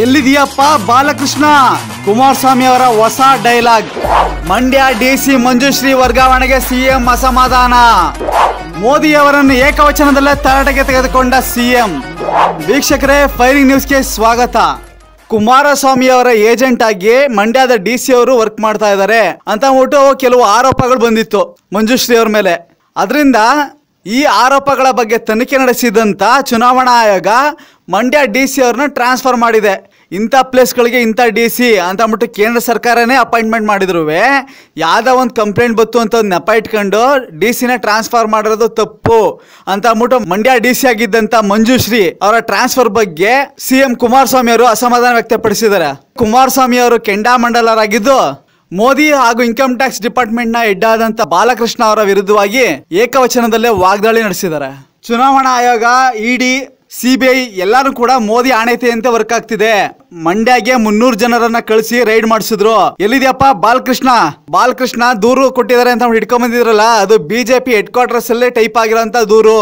ಎಲ್ಲಿದೆಯಪ್ಪ ಬಾಲಕೃಷ್ಣ? ಕುಮಾರಸ್ವಾಮಿ ಅವರ ಹೊಸ dialogue. Mandya DC Manjushree ವರ್ಗಾವಣೆಗೆ ಸಿಎಂ ಅಸಮಾಧಾನ. ಮೋದಿ ಅವರನ್ನು ಏಕವಚನದಲ್ಲೇ ತರಾಟೆಗೆ ತೆಗೆದುಕೊಂಡ ಸಿಎಂ ವೀಕ್ಷಕರೇ, ಫೈರಿಂಗ್ ನ್ಯೂಸ್ಗೆ ಸ್ವಾಗತ. ಕುಮಾರಸ್ವಾಮಿ ಅವರ ಏಜೆಂಟ್ ಆಗಿ ಮಂಡ್ಯದ ಡಿ ಸಿ ಅವರು ವರ್ಕ್ ಮಾಡ್ತಾ ಇದ್ದಾರೆ. ಅಂತ ಅಂದ್ಬಿಟ್ಟು ಕೆಲವು ಆರೋಪಗಳು ಬಂದಿತ್ತು ಮಂಜುಶ್ರೀ ಅವ್ರ ಮೇಲೆ. ಅದರಿಂದ ಈ ಆರೋಪಗಳ ಬಗ್ಗೆ ತನಿಖೆ ನಡೆಸಿದಂಥ ಚುನಾವಣಾ ಆಯೋಗ ಮಂಡ್ಯ ಡಿ ಸಿ ಅವ್ರನ್ನ ಟ್ರಾನ್ಸ್ಫರ್ ಮಾಡಿದೆ. ಇಂಥ ಪ್ಲೇಸ್ಗಳಿಗೆ ಇಂಥ ಡಿ ಸಿ ಅಂತ ಅಂದ್ಬಿಟ್ಟು ಕೇಂದ್ರ ಸರ್ಕಾರನೇ ಅಪಾಯಿಂಟ್ಮೆಂಟ್ ಮಾಡಿದ್ರು ಯಾವುದೋ ಒಂದು ಕಂಪ್ಲೇಂಟ್ ಬತ್ತು ಅಂತ ಒಂದು ನೆಪ ಇಟ್ಕೊಂಡು ಡಿ ಸಿನ ಟ್ರಾನ್ಸ್ಫರ್ ಮಾಡಿರೋದು ತಪ್ಪು ಅಂತ ಅಂದ್ಬಿಟ್ಟು ಮಂಡ್ಯ ಡಿ ಸಿ ಆಗಿದ್ದಂಥ ಮಂಜುಶ್ರೀ ಅವರ ಟ್ರಾನ್ಸ್ಫರ್ ಬಗ್ಗೆ ಸಿ ಎಂ ಕುಮಾರಸ್ವಾಮಿ ಅವರು ಅಸಮಾಧಾನ ವ್ಯಕ್ತಪಡಿಸಿದ್ದಾರೆ. ಕುಮಾರಸ್ವಾಮಿ ಅವರು ಕೆಂಡಾಮಂಡಲರಾಗಿದ್ದು ಮೋದಿ ಹಾಗೂ ಇನ್ಕಮ್ ಟ್ಯಾಕ್ಸ್ ಡಿಪಾರ್ಟ್ಮೆಂಟ್ನ ಹೆಡ್ ಆದಂತ ಬಾಲಕೃಷ್ಣ ಅವರ ವಿರುದ್ಧವಾಗಿ ಏಕವಚನದಲ್ಲೇ ವಾಗ್ದಾಳಿ ನಡೆಸಿದ್ದಾರೆ. ಚುನಾವಣಾ ಆಯೋಗ, ಇಡಿ, ಸಿಬಿಐ ಎಲ್ಲಾನು ಕೂಡ ಮೋದಿ ಆಣೆತೆಯಂತೆ ವರ್ಕ್ ಆಗ್ತಿದೆ. ಮಂಡ್ಯಗೆ ಮುನ್ನೂರು ಜನರನ್ನ ಕಳಿಸಿ ರೈಡ್ ಮಾಡಿಸಿದ್ರು. ಎಲ್ಲಿದ್ಯಪ್ಪ ಬಾಲಕೃಷ್ಣ? ಬಾಲಕೃಷ್ಣ ದೂರು ಕೊಟ್ಟಿದ್ದಾರೆ ಅಂತ ಹಿಡ್ಕೊಂಡ್ ಬಂದಿದ್ರಲ್ಲ ಅದು ಬಿಜೆಪಿ ಹೆಡ್ ಕ್ವಾರ್ಟರ್ಸ್ ಅಲ್ಲೇ ಟೈಪ್ ಆಗಿರೋಂತ ದೂರು.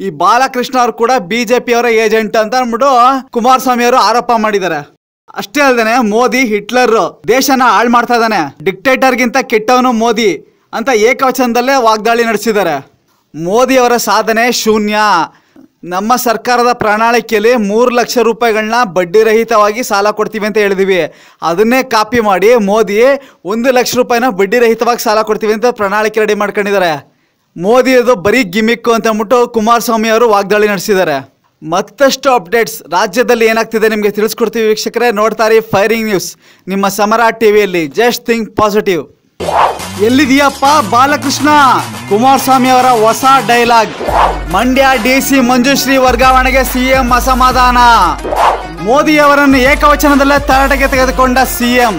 ಈ ಬಾಲಕೃಷ್ಣ ಅವರು ಕೂಡ ಬಿಜೆಪಿ ಅವರ ಏಜೆಂಟ್ ಅಂತ ಅಂದ್ಬಿಟ್ಟು ಕುಮಾರಸ್ವಾಮಿ ಅವರು ಆರೋಪ ಮಾಡಿದ್ದಾರೆ. ಅಷ್ಟೇ ಅಲ್ದೇನೆ ಮೋದಿ ಹಿಟ್ಲರ್ ದೇಶನ ಹಾಳು ಮಾಡ್ತಾ ಇದ್ದಾನೆ. ಡಿಕ್ಟೇಟರ್ಗಿಂತ ಕೆಟ್ಟವನು ಮೋದಿ ಅಂತ ಏಕವಚನದಲ್ಲೇ ವಾಗ್ದಾಳಿ ನಡೆಸಿದ್ದಾರೆ. ಮೋದಿ ಅವರ ಸಾಧನೆ ಶೂನ್ಯ. ನಮ್ಮ ಸರ್ಕಾರದ ಪ್ರಣಾಳಿಕೆಯಲ್ಲಿ ಮೂರು ಲಕ್ಷ ರೂಪಾಯಿಗಳನ್ನ ಬಡ್ಡಿ ರಹಿತವಾಗಿ ಸಾಲ ಕೊಡ್ತೀವಿ ಅಂತ ಹೇಳಿದೀವಿ. ಅದನ್ನೇ ಕಾಪಿ ಮಾಡಿ ಮೋದಿ ಒಂದು ಲಕ್ಷ ರೂಪಾಯಿನ ಬಡ್ಡಿ ರಹಿತವಾಗಿ ಸಾಲ ಕೊಡ್ತೀವಿ ಅಂತ ಪ್ರಣಾಳಿಕೆ ರೆಡಿ ಮಾಡ್ಕೊಂಡಿದ್ದಾರೆ. ಮೋದಿ ಅದು ಬರೀ ಗಿಮಿಕ್ಕು ಅಂತ ಅಂದ್ಬಿಟ್ಟು ಕುಮಾರಸ್ವಾಮಿ ಅವರು ವಾಗ್ದಾಳಿ ನಡೆಸಿದ್ದಾರೆ. ಮತ್ತಷ್ಟು ಅಪ್ಡೇಟ್ಸ್ ರಾಜ್ಯದಲ್ಲಿ ಏನಾಗ್ತಿದೆ ನಿಮಗೆ ತಿಳಿಸ್ಕೊಡ್ತೀವಿ ವೀಕ್ಷಕರೇ. ನೋಡ್ತಾರೆ ಫೈರಿಂಗ್ ನ್ಯೂಸ್. ನಿಮ್ಮ ಸಮರ ಟಿವಿಯಲ್ಲಿ ಜಸ್ಟ್ ಥಿಂಕ್ ಪಾಸಿಟಿವ್. ಎಲ್ಲಿದೆಯಪ್ಪ ಬಾಲಕೃಷ್ಣ? ಕುಮಾರಸ್ವಾಮಿ ಅವರ ಹೊಸ ಡೈಲಾಗ್. ಮಂಡ್ಯ ಡಿಸಿ ಮಂಜುಶ್ರೀ ವರ್ಗಾವಣೆಗೆ ಸಿಎಂ ಅಸಮಾಧಾನ. ಮೋದಿ ಅವರನ್ನು ಏಕವಚನದಲ್ಲೇ ತರಾಟೆಗೆ ತೆಗೆದುಕೊಂಡ ಸಿಎಂ